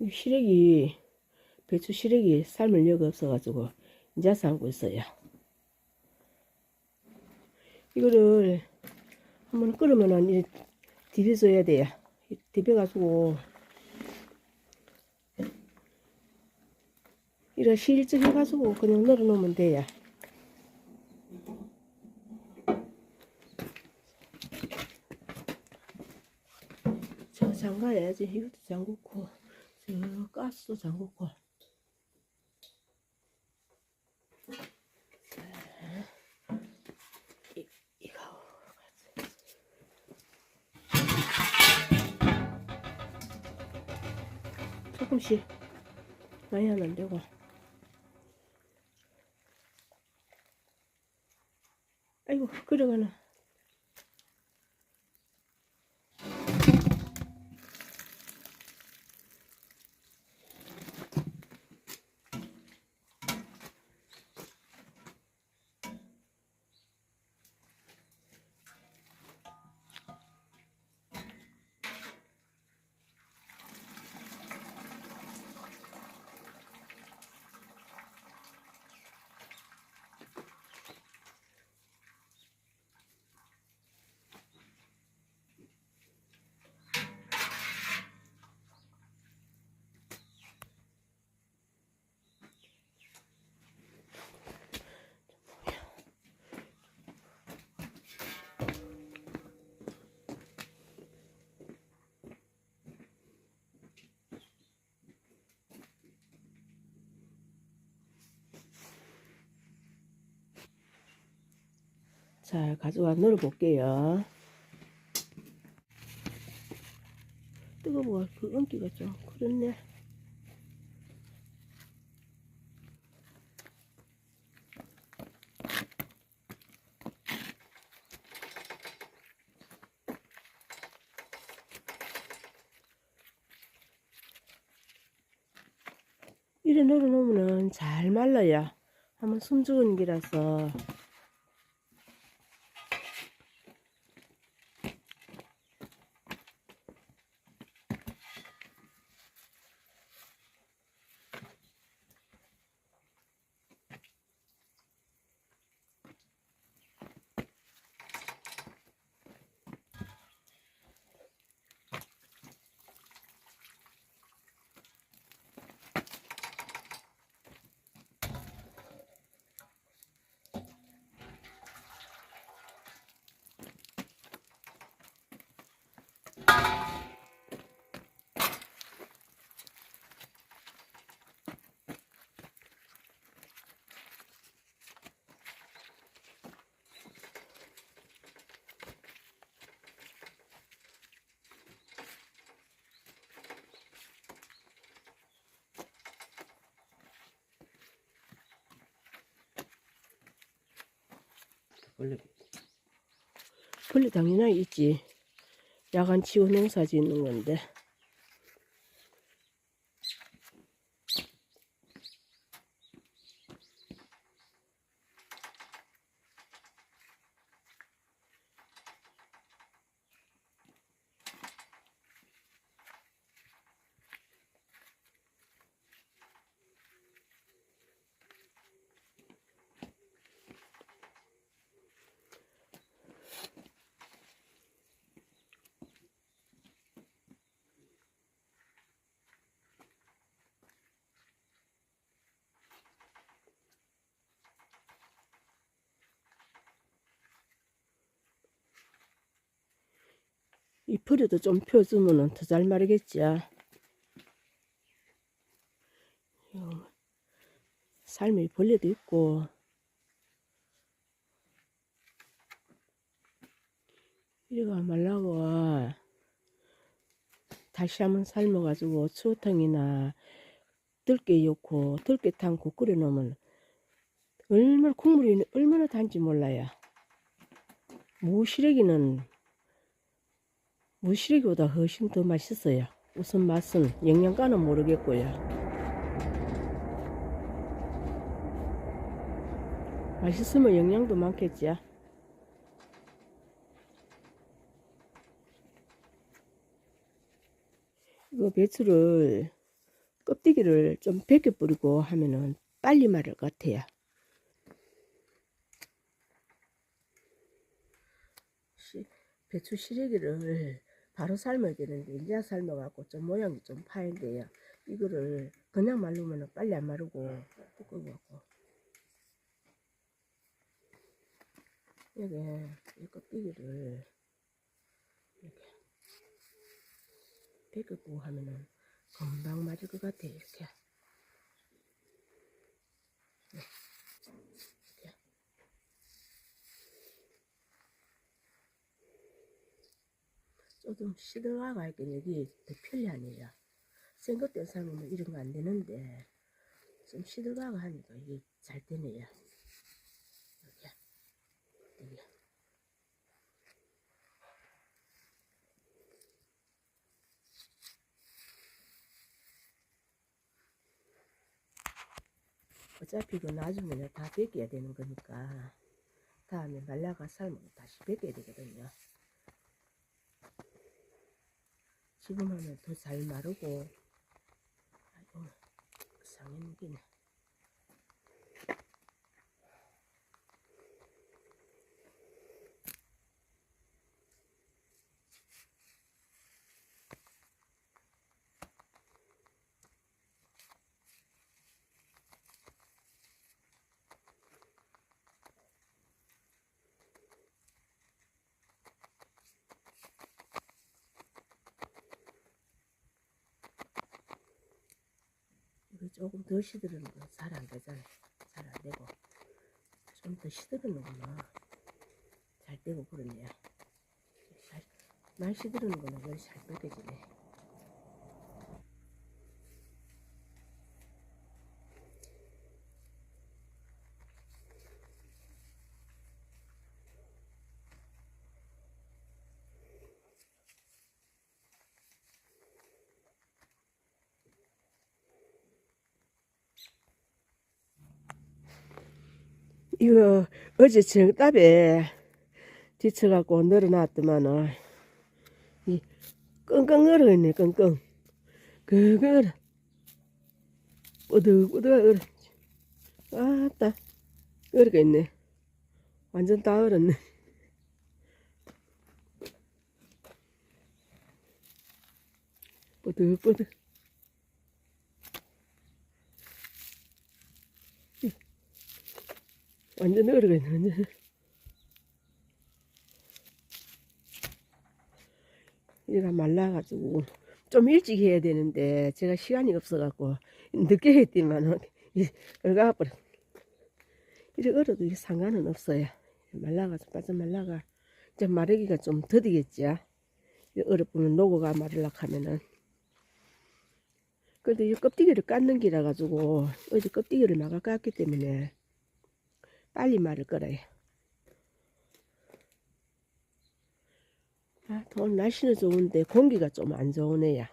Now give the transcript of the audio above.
이 시래기, 배추 시래기 삶을 여가 없어가지고, 이제 삶고 있어요. 이거를 한번 끓으면은 이 디벼줘야 돼요. 이 디벼가지고, 이런 실적 해가지고 그냥 널어놓으면 돼요. 저 잠가야지. 이것도 잠그고, 저 가스도 잠그고. 이, 이거. 조금씩 많이 하면 안 되고. 아이고, 그러가나. 자, 가져와 널어 볼게요. 뜨거워, 그 은기가 좀 그렇네. 이래 널어 놓으면 잘 말라요. 한번 숨죽은 기라서. 원래 벌레 당연히 있지. 야간 치유 농사 짓는 건데. 이 벌에도 좀 펴주면은 더잘 마르겠지. 요 삶에 벌레도 있고. 이래가 말라고 다시 한번 삶아가지고 추어탕이나 들깨 넣고 들깨탕 국 끓여 놓으면 얼마나 국물이 얼마나 단지 몰라요. 무시래기는 무시래기보다 훨씬 더 맛있어요. 우선 맛은 영양가는 모르겠고요. 맛있으면 영양도 많겠지. 이거 배추를 껍데기를 좀 벗겨 뿌리고 하면은 빨리 마를 것 같아요. 시- 배추 시래기를 바로 삶아야 되는데 이제 삶아갖고 좀 모양이 좀 파인데요. 이거를 그냥 말르면 빨리 안 마르고 두꺼워갖고 여기 이 껍데기를 이렇게 벗기고 하면은 금방 맞을 것 같아요. 이렇게. 네. 이렇게. 조금 시들어가 있긴 여기 더 편리하네요. 생것대 삶으면 이런 거 안 되는데 좀 시들어가 하니까 이게 잘 되네요. 이렇게. 이렇게. 어차피 이거 나중에는 다 벗겨야 되는 거니까 다음에 말라가 삶으면 다시 벗겨야 되거든요. 지금 하면 더 잘 마르고 아이고 상해 무기네. 이거 조금 더거잘안 되잖아요. 잘 안 되고 좀더 거는 잘 되고 그러네요. 잘, 많이 시드르는 거는 열이 잘 벗겨지네. 이거 어제 정답에 뒤쳐갖고 늘어놨더만은 이 끙끙 얼어있네 끙끙. 얼어 뿌득뿌득 얼어. 아따 얼어가 있네. 완전 다 얼었네. 뿌득뿌득 완전 얼어가 있네 완전. 이가 말라가지고 좀 일찍 해야 되는데 제가 시간이 없어갖고 늦게 했더니만 얼가 버려 이래 얼어도 이게 상관은 없어요. 말라가지고 빠져 말라가. 이제 마르기가 좀 더디겠죠 얼어보면 녹아가 마르려 하면은. 그래도 이 껍데기를 깎는 기라 가지고 어제 껍데기를 막아 깠기 때문에 빨리 마를 거래요 아, 오늘 날씨는 좋은데 공기가 좀 안 좋으네요.